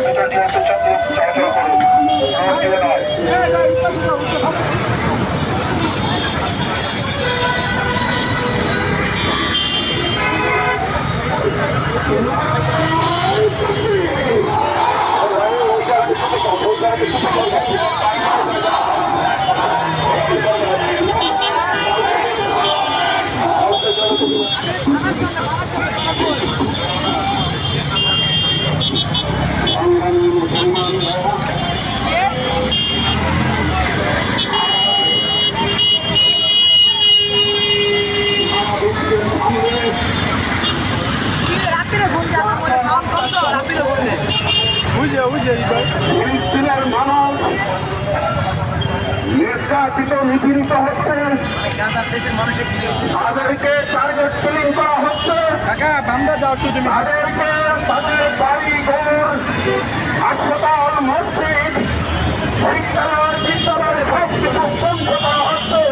ভেতর দিয়ে চলাচল চলাচল করুন রোড দিয়ে নয় ফিলিস্তিনের মানুষ নির্যাতিত নিপীড়িত হচ্ছে। তাদেরকে টার্গেট কিলিং করা হচ্ছে। তাদেরকে তাদের বাড়ি ঘর হাসপাতাল মসজিদ বিদ্যালয় বিদ্যালয় সব কিছু ধ্বংস করা হচ্ছে।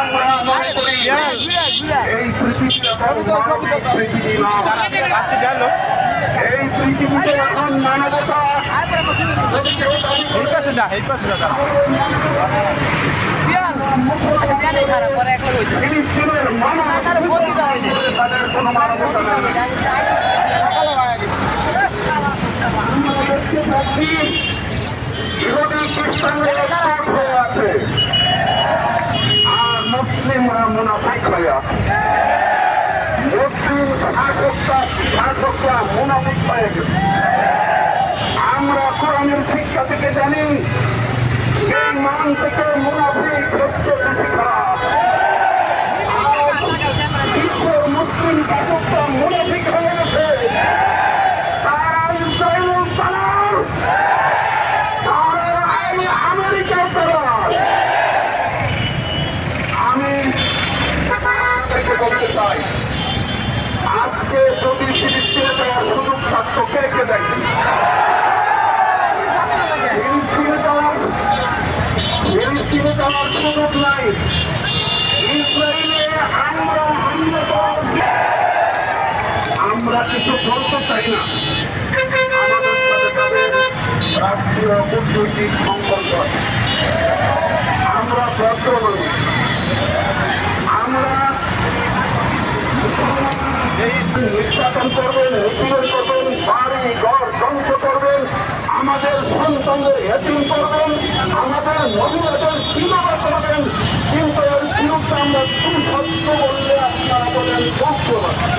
আমরা মনে করি এই পৃথিবী না। পৃথিবীতে এখন মানবতা আর মুসলিমরা মুনাফিক হয়ে আছে মুসলিম শাসকরা শাসকরা মুনাফিক হয়ে গেছে আমরা কোরআনের শিক্ষা থেকে জানি এই মান থেকে মুনাফিক আমরা করবেন করবেন করবেন। আমাদের সন্তানদের হেতিম করবেন। আমাদের মহিলাদের সীমানা বললে আপনারা বলেন বস্ত্রবাদ